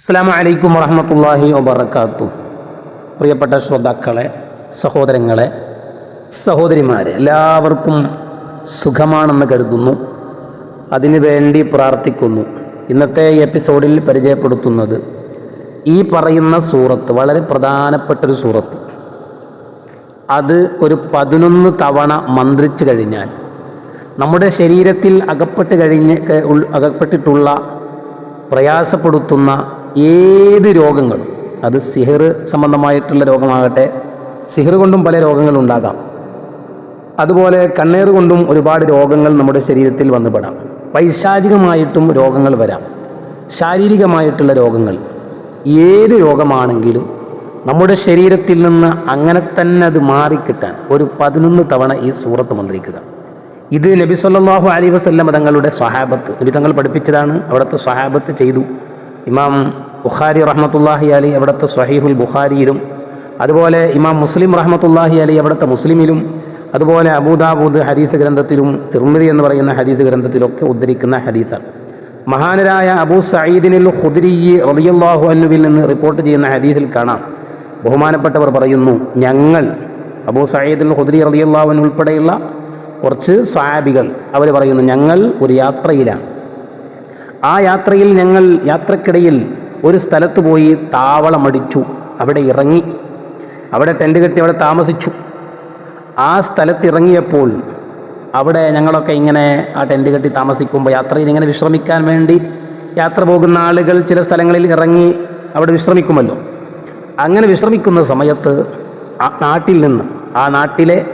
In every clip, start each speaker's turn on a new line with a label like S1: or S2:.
S1: അസ്സാം വലൈക്കും വറഹമത്തല്ലാഹി വബർക്കാത്തു പ്രിയപ്പെട്ട ശ്രോതാക്കളെ സഹോദരങ്ങളെ സഹോദരിമാരെ എല്ലാവർക്കും സുഖമാണെന്ന് കരുതുന്നു. അതിനു വേണ്ടി പ്രാർത്ഥിക്കുന്നു. ഇന്നത്തെ എപ്പിസോഡിൽ പരിചയപ്പെടുത്തുന്നത് ഈ പറയുന്ന സൂറത്ത് വളരെ പ്രധാനപ്പെട്ടൊരു സൂറത്ത്. അത് ഒരു പതിനൊന്ന് തവണ മന്ത്രിച്ചു കഴിഞ്ഞാൽ നമ്മുടെ ശരീരത്തിൽ അകപ്പെട്ട് കഴിഞ്ഞ് അകപ്പെട്ടിട്ടുള്ള പ്രയാസപ്പെടുത്തുന്ന ഏത് രോഗങ്ങളും അത് സിഹർ സംബന്ധമായിട്ടുള്ള രോഗമാകട്ടെ സിഹർ കൊണ്ടും പല രോഗങ്ങളുണ്ടാകാം അതുപോലെ കണ്ണേർ കൊണ്ടും ഒരുപാട് രോഗങ്ങൾ നമ്മുടെ ശരീരത്തിൽ വന്നുപെടാം. പൈശാചികമായിട്ടും രോഗങ്ങൾ വരാം. ശാരീരികമായിട്ടുള്ള രോഗങ്ങൾ ഏത് രോഗമാണെങ്കിലും നമ്മുടെ ശരീരത്തിൽ നിന്ന് അങ്ങനെ തന്നെ അത് മാറിക്കിട്ടാൻ ഒരു പതിനൊന്ന് തവണ ഈ സൂറത്ത് മന്ത്രിക്കുക. ഇത് നബി സല്ലാഹു അലി വസ്ല്ലം തങ്ങളുടെ സ്വഹാബത്ത്. നബി തങ്ങൾ പഠിപ്പിച്ചതാണ് അവിടുത്തെ സ്വഹാബത്ത് ചെയ്തു. ഇമാം ബുഖാരി റഹ്മത്തുല്ലാഹി അലി അവിടുത്തെ സ്വഹീഹുൽ ബുഖാരിയിലും അതുപോലെ ഇമാം മുസ്ലിം റഹ്മത്തുല്ലാഹി അലി അവിടുത്തെ മുസ്ലിമിലും അതുപോലെ അബൂദാബൂദ് ഹദീസ് ഗ്രന്ഥത്തിലും തിർമിതി എന്ന് പറയുന്ന ഹദീസ് ഗ്രന്ഥത്തിലൊക്കെ ഉദ്ധരിക്കുന്ന ഹദീസാണ്. മഹാനരായ അബൂ സയ്യിദിനിൽ ഖുദ്രി റളിയല്ലാഹു അനുവിൽ നിന്ന് റിപ്പോർട്ട് ചെയ്യുന്ന ഹദീസിൽ കാണാം. ബഹുമാനപ്പെട്ടവർ പറയുന്നു ഞങ്ങൾ അബൂ സയ്യിദിൽ ഖുദ്രി റളിയല്ലാഹു അൻഹു ഉൾപ്പെടെയുള്ള കുറച്ച് സ്വാബികൾ അവർ പറയുന്നു ഞങ്ങൾ ഒരു യാത്രയിലാണ്. ആ യാത്രയിൽ ഞങ്ങൾ യാത്രക്കിടയിൽ ഒരു സ്ഥലത്ത് പോയി താവളമടിച്ചു. അവിടെ ഇറങ്ങി. അവിടെ ടെന്റ് കെട്ടി അവിടെ താമസിച്ചു. ആ സ്ഥലത്ത് ഇറങ്ങിയപ്പോൾ അവിടെ ഞങ്ങളൊക്കെ ഇങ്ങനെ ആ ടെന്റ് കെട്ടി താമസിക്കുമ്പോൾ യാത്രയിൽ ഇങ്ങനെ വിശ്രമിക്കാൻ വേണ്ടി യാത്ര പോകുന്ന ആളുകൾ ചില സ്ഥലങ്ങളിൽ ഇറങ്ങി അവിടെ വിശ്രമിക്കുമല്ലോ. അങ്ങനെ വിശ്രമിക്കുന്ന സമയത്ത് ആ നാട്ടിൽ നിന്ന് ആ നാട്ടിലെ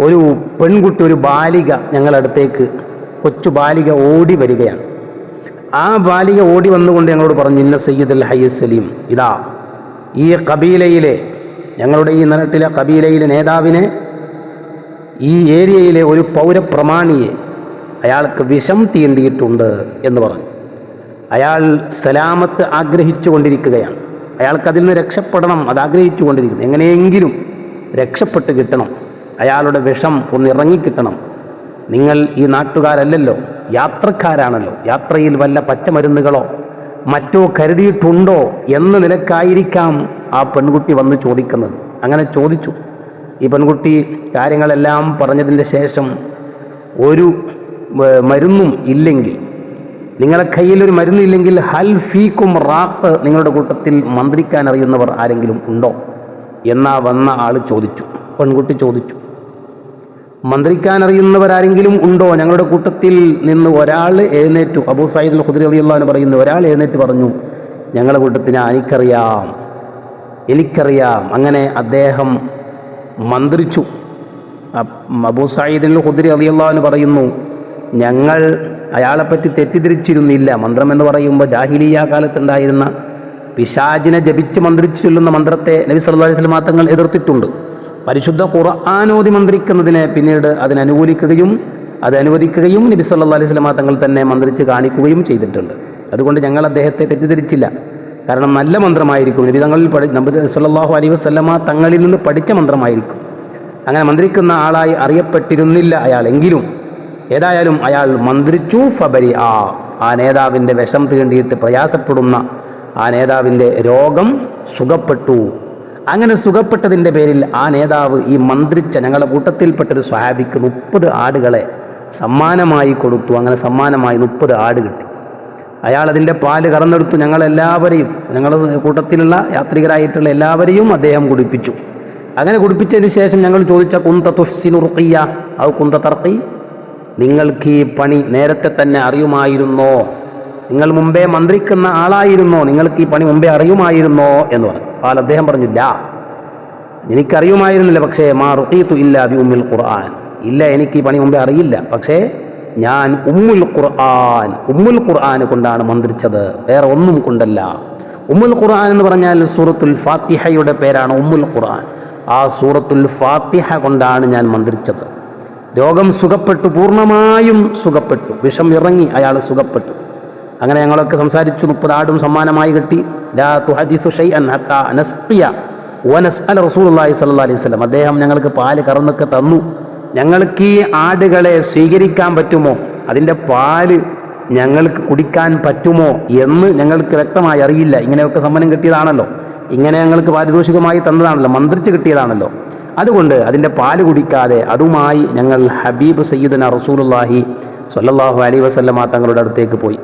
S1: ഒരു പെൺകുട്ടി ഒരു ബാലിക ഞങ്ങളടുത്തേക്ക് കൊച്ചു ബാലിക ഓടി വരികയാണ്. ആ ബാലിക ഓടി വന്നുകൊണ്ട് ഞങ്ങളോട് പറഞ്ഞു ഇന്ന സയ്യിദ് അൽ ഹയ്യ സലീം ഇതാ ഈ കബീലയിലെ ഞങ്ങളുടെ ഈ നാട്ടിലെ കബീലയിലെ നേതാവിനെ ഈ ഏരിയയിലെ ഒരു പൗരപ്രമാണിയെ അയാൾക്ക് വിഷം തീണ്ടിയിട്ടുണ്ട് എന്ന് പറഞ്ഞു. അയാൾ സലാമത്ത് ആഗ്രഹിച്ചു കൊണ്ടിരിക്കുകയാണ് അയാൾക്ക് അതിൽ നിന്ന് രക്ഷപ്പെടണം അത് ആഗ്രഹിച്ചു കൊണ്ടിരിക്കുന്നു എങ്ങനെയെങ്കിലും രക്ഷപ്പെട്ട് കിട്ടണം. അയാളുടെ വിഷം ഒന്ന് ഇറങ്ങിക്കിട്ടണം നിങ്ങൾ ഈ നാട്ടുകാരല്ലല്ലോ യാത്രക്കാരാണല്ലോ. യാത്രയിൽ വല്ല പച്ചമരുന്നുകളോ മറ്റോ കരുതിയിട്ടുണ്ടോ എന്ന നിലക്കായിരിക്കാം ആ പെൺകുട്ടി വന്ന് ചോദിക്കുന്നത്. അങ്ങനെ ചോദിച്ചു. ഈ പെൺകുട്ടി കാര്യങ്ങളെല്ലാം പറഞ്ഞതിന്റെ ശേഷം ഒരു മരുന്നും ഇല്ലെങ്കിൽ നിങ്ങളെ കയ്യിൽ ഒരു മരുന്നില്ലെങ്കിൽ ഹൽ ഫീക്കും റാക്ക് നിങ്ങളുടെ കൂട്ടത്തിൽ മന്ത്രിക്കാൻ അറിയുന്നവർ ആരെങ്കിലും ഉണ്ടോ? എന്നാ വന്ന ആൾ ചോദിച്ചു. പെൺകുട്ടി ചോദിച്ചു മന്ത്രിക്കാൻ അറിയുന്നവരാരെങ്കിലും ഉണ്ടോ? ഞങ്ങളുടെ കൂട്ടത്തിൽ നിന്ന് ഒരാൾ എഴുന്നേറ്റു. അബൂ സയ്യിദ് അൽ ഖുദ്രി അലി അള്ളഹാൻ പറയുന്നു ഒരാൾ എഴുന്നേറ്റ് പറഞ്ഞു ഞങ്ങളുടെ കൂട്ടത്തിന് എനിക്കറിയാം എനിക്കറിയാം. അങ്ങനെ അദ്ദേഹം മന്ത്രിച്ചു. അബ് അബൂ സയ്യിദ് അൽ ഖുദ്രി അലി അള്ളഹാൻ പറയുന്നു ഞങ്ങൾ അയാളെപ്പറ്റി തെറ്റിദ്ധരിച്ചിരുന്നില്ല. മന്ത്രം എന്ന് പറയുമ്പോൾ ജാഹിലിയ കാലത്തുണ്ടായിരുന്ന പിശാജിനെ ജപിച്ച് മന്ത്രിച്ചു ചൊല്ലുന്ന മന്ത്രത്തെ നബി സല്ലല്ലാഹു അലൈഹി തങ്ങൾ എതിർത്തിട്ടുണ്ട്. പരിശുദ്ധ ഖുർആാനോതി മന്ത്രിക്കുന്നതിനെ പിന്നീട് അതിനനുകൂലിക്കുകയും അത് അനുവദിക്കുകയും നബി സല്ലാ അലൈഹി വസല്ലം തങ്ങൾ തന്നെ മന്ത്രിച്ച് കാണിക്കുകയും ചെയ്തിട്ടുണ്ട്. അതുകൊണ്ട് ഞങ്ങൾ അദ്ദേഹത്തെ തെറ്റിദ്ധരിച്ചില്ല. കാരണം നല്ല മന്ത്രമായിരിക്കും. നബി തങ്ങളിൽ പഠി നബി സല്ലല്ലാഹു അലൈഹി വസ്ലമ തങ്ങളിൽ നിന്ന് പഠിച്ച മന്ത്രമായിരിക്കും. അങ്ങനെ മന്ത്രിക്കുന്ന ആളായി അറിയപ്പെട്ടിരുന്നില്ല അയാൾ എങ്കിലും. ഏതായാലും അയാൾ മന്ത്രിച്ചു ഫബരി ആ ആ നേതാവിന്റെ വിഷം തീണ്ടിയിട്ട് പ്രയാസപ്പെടുന്ന ആ നേതാവിന്റെ രോഗം സുഖപ്പെട്ടു. അങ്ങനെ സുഖപ്പെട്ടതിന്റെ പേരിൽ ആ നേതാവ് ഈ മന്ത്രിച്ച ഞങ്ങളുടെ കൂട്ടത്തിൽപ്പെട്ടൊരു സ്വഹാബിക്ക് മുപ്പത് ആടുകളെ സമ്മാനമായി കൊടുത്തു. അങ്ങനെ സമ്മാനമായി മുപ്പത് ആട് കിട്ടി. അയാൾ അതിന്റെ പാൽ കറന്നെടുത്തു. ഞങ്ങളെല്ലാവരെയും ഞങ്ങളുടെ കൂട്ടത്തിലുള്ള യാത്രികരായിട്ടുള്ള എല്ലാവരെയും അദ്ദേഹം കുടിപ്പിച്ചു. അങ്ങനെ കുടിപ്പിച്ചതിന് ശേഷം ഞങ്ങൾ ചോദിച്ച കുന്ത തുഷ്സിനു റുക്കിയ ഔ കുന്ത തർക്കി നിങ്ങൾക്ക് ഈ പണി നേരത്തെ തന്നെ അറിയുമായിരുന്നോ? നിങ്ങൾ മുമ്പേ മന്ത്രിക്കുന്ന ആളായിരുന്നോ? നിങ്ങൾക്ക് ഈ പണി മുമ്പേ അറിയുമായിരുന്നോ? എന്ന് പറഞ്ഞു. അപ്പോൾ അദ്ദേഹം പറഞ്ഞു ലാ എനിക്കറിയുമായിരുന്നില്ല. പക്ഷേ മാ റുഖീത്തു ഇല്ല ബി ഉമ്മുൽ ഖുർആൻ. ഇല്ല എനിക്ക് ഈ പണി മുമ്പേ അറിയില്ല. പക്ഷേ ഞാൻ ഉമ്മുൽ ഖുർആൻ ഉമ്മുൽ ഖുർആൻ കൊണ്ടാണ് മന്ത്രിച്ചത്. വേറെ ഒന്നും കൊണ്ടല്ല. ഉമ്മുൽ ഖുർആൻ എന്ന് പറഞ്ഞാൽ സൂറത്തുൽ ഫാത്തിഹയുടെ പേരാണ് ഉമ്മുൽ ഖുർആൻ. ആ സൂറത്തുൽ ഫാത്തിഹ കൊണ്ടാണ് ഞാൻ മന്ത്രിച്ചത്. രോഗം സുഖപ്പെട്ടു പൂർണമായും സുഖപ്പെട്ടു. വിഷം ഇറങ്ങി അയാൾ സുഖപ്പെട്ടു. അങ്ങനെ ഞങ്ങളൊക്കെ സംസാരിച്ചു. മുപ്പത് ആടും സമ്മാനമായി കിട്ടി. ലാ തുഹദിസു അലൈഹി അദ്ദേഹം ഞങ്ങൾക്ക് പാൽ കറന്നൊക്കെ തന്നു. ഞങ്ങൾക്ക് ഈ ആടുകളെ സ്വീകരിക്കാൻ പറ്റുമോ? അതിന്റെ പാൽ ഞങ്ങൾക്ക് കുടിക്കാൻ പറ്റുമോ എന്ന് ഞങ്ങൾക്ക് വ്യക്തമായി അറിയില്ല. ഇങ്ങനെയൊക്കെ സമ്മനം കിട്ടിയതാണല്ലോ. ഇങ്ങനെ ഞങ്ങൾക്ക് പാരിതോഷികമായി തന്നതാണല്ലോ. മന്ത്രിച്ച് കിട്ടിയതാണല്ലോ. അതുകൊണ്ട് അതിന്റെ പാൽ കുടിക്കാതെ അതുമായി ഞങ്ങൾ ഹബീബ് സയ്യിദന റസൂലുള്ളാഹി സല്ലാഹു അലൈഹി വസല്ലമ തങ്ങളുടെ അടുത്തേക്ക് പോയി.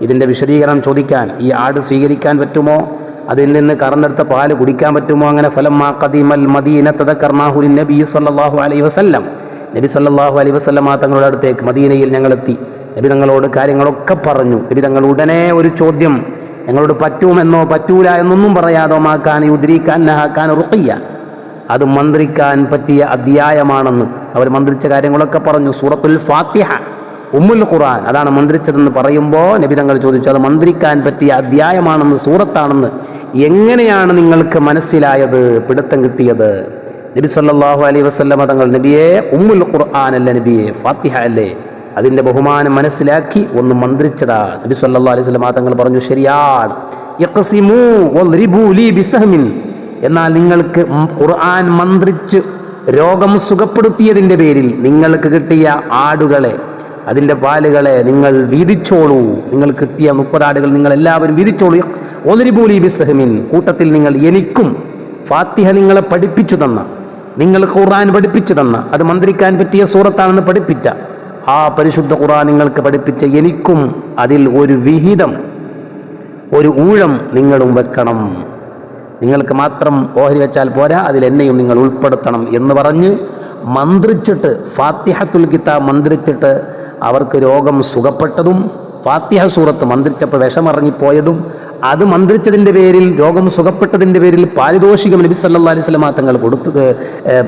S1: ഇതിന്റെ വിശദീകരണം ചോദിക്കാൻ ഈ ആട് സ്വീകരിക്കാൻ പറ്റുമോ? അതിൽ നിന്ന് കറന്നെടുത്ത പാൽ കുടിക്കാൻ പറ്റുമോ? അങ്ങനെ ഫലം മാ കദീമൽ മദീന തദക്കർനാഹു നബി സല്ലാഹു അലൈഹി വസല്ലം. നബി സല്ലല്ലാഹു അലൈഹി വസല്ലമ തങ്ങളുടെ അടുത്തേക്ക് മദീനയിൽ ഞങ്ങളെത്തി. നബി തങ്ങളോട് കാര്യങ്ങളൊക്കെ പറഞ്ഞു. നബി തങ്ങൾ ഉടനെ ഒരു ചോദ്യം ഞങ്ങളോട് പറ്റുമെന്നോ പറ്റൂല എന്നൊന്നും പറയാതോ മാക്കാൻ ഉദ്രീക്കാൻ നഹാക്കാൻ റുഖയ്യ? അത് മന്ത്രിക്കാൻ പറ്റിയ അധ്യായമാണെന്ന് അവർ മന്ത്രിച്ച കാര്യങ്ങളൊക്കെ പറഞ്ഞു. സൂറത്തുൽ ഫാത്തിഹ. ഉമ്മുൽ ഖുർആൻ അതാണ് മന്ത്രിച്ചതെന്ന് പറയുമ്പോൾ നബി തങ്ങൾ ചോദിച്ചു അത് മന്ത്രിക്കാൻ പറ്റിയ അധ്യായമാണെന്ന് സൂറത്താണെന്ന്. എങ്ങനെയാണ് നിങ്ങൾക്ക് മനസ്സിലായത് പിടുത്തം കിട്ടിയത്? നബി സല്ലാഹു അലൈഹി വസല്ലമ തങ്ങൾ നബിയെ ഉമ്മുൽ ഖുർആൻ അല്ല നബിയെ ഫാത്തിഹ അല്ലേ? അതിന്റെ ബഹുമാനം മനസ്സിലാക്കി ഒന്ന് മന്ത്രിച്ചതാ. നബി സല്ലാ അലൈഹി വസല്ലമ തങ്ങൾ പറഞ്ഞു ശരിയാണ്. എന്നാൽ നിങ്ങൾക്ക് ഖുർആൻ മന്ത്രിച്ച് രോഗം സുഖപ്പെടുത്തിയതിന്റെ പേരിൽ നിങ്ങൾക്ക് കിട്ടിയ ആടുകളെ അതിന്റെ പാലുകളെ നിങ്ങൾ വീതിച്ചോളൂ. നിങ്ങൾ കിട്ടിയ മുപ്പതാടുകൾ നിങ്ങൾ എല്ലാവരും വീതിച്ചോളൂ. ഒലിരിബൂലി ബിസഹമിൻ. കൂട്ടത്തിൽ നിങ്ങൾ എനിക്കും ഫാത്തിഹ നിങ്ങളെ പഠിപ്പിച്ചു തന്ന നിങ്ങൾ ഖുർആൻ പഠിപ്പിച്ചു തന്ന അത് മന്ത്രിക്കാൻ പറ്റിയ സൂറത്താണെന്ന് പഠിപ്പിച്ച ആ പരിശുദ്ധ ഖുർആൻ നിങ്ങൾക്ക് പഠിപ്പിച്ച എനിക്കും അതിൽ ഒരു വിഹിതം ഒരു ഊഴം നിങ്ങളും വെക്കണം. നിങ്ങൾക്ക് മാത്രം ഓഹരി വെച്ചാൽ പോരാ അതിൽ എന്നെയും നിങ്ങൾ ഉൾപ്പെടുത്തണം എന്ന് പറഞ്ഞ് മന്ത്രിച്ചിട്ട് ഫാത്തിഹത്തുൽ കിതാബ് മന്ത്രിച്ചിട്ട് അവർക്ക് രോഗം സുഖപ്പെട്ടതും ഫാത്തിഹ സൂറത്ത് മന്ത്രിച്ചപ്പോൾ വിഷമറങ്ങിപ്പോയതും അത് മന്ത്രിച്ചതിന്റെ പേരിൽ രോഗം സുഖപ്പെട്ടതിന്റെ പേരിൽ പാരിതോഷികം നബി സല്ലാ അലൈഹി സ്വലമാ തങ്ങൾ കൊടുത്തത്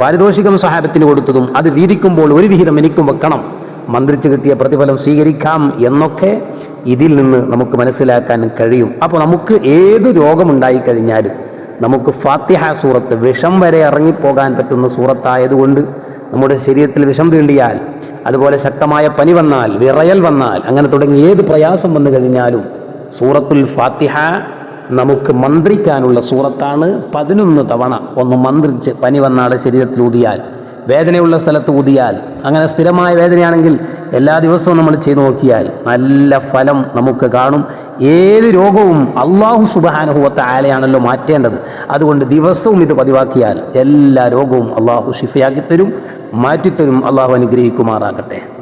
S1: പാരിതോഷികം സഹാബത്തിന് കൊടുത്തതും അത് വീതിക്കുമ്പോൾ ഒരു വിഹിതം എനിക്കും വെക്കണം. മന്ത്രിച്ച് കിട്ടിയ പ്രതിഫലം സ്വീകരിക്കാം എന്നൊക്കെ ഇതിൽ നിന്ന് നമുക്ക് മനസ്സിലാക്കാൻ കഴിയും. അപ്പോൾ നമുക്ക് ഏത് രോഗമുണ്ടായി കഴിഞ്ഞാലും നമുക്ക് ഫാത്തിഹ സൂറത്ത് വിഷം വരെ ഇറങ്ങിപ്പോകാൻ പറ്റുന്ന സൂറത്തായതുകൊണ്ട് നമ്മുടെ ശരീരത്തിൽ വിഷം തീണ്ടിയാൽ അതുപോലെ ശക്തമായ പനി വന്നാൽ വിറയൽ വന്നാൽ അങ്ങനെ തുടങ്ങി ഏത് പ്രയാസം വന്നു കഴിഞ്ഞാലും സൂറത്തുൽ ഫാത്തിഹ നമുക്ക് മന്ത്രിക്കാനുള്ള സൂറത്താണ് പതിനൊന്ന് തവണ ഒന്ന് മന്ത്രിച്ച് പനി വന്നാളെ ശരീരത്തിൽ ഊതിയാൽ വേദനയുള്ള സ്ഥലത്ത് ഊതിയാൽ അങ്ങനെ സ്ഥിരമായ വേദനയാണെങ്കിൽ എല്ലാ ദിവസവും നമ്മൾ ചെയ്തു നോക്കിയാൽ നല്ല ഫലം നമുക്ക് കാണും. ഏത് രോഗവും അള്ളാഹു സുബാനുഭവത്ത ആലയാണല്ലോ മാറ്റേണ്ടത്. അതുകൊണ്ട് ദിവസവും ഇത് പതിവാക്കിയാൽ എല്ലാ രോഗവും അള്ളാഹു ഷിഫയാക്കി തരും മാറ്റിത്തരും. അള്ളാഹു അനുഗ്രഹിക്കുമാറാകട്ടെ.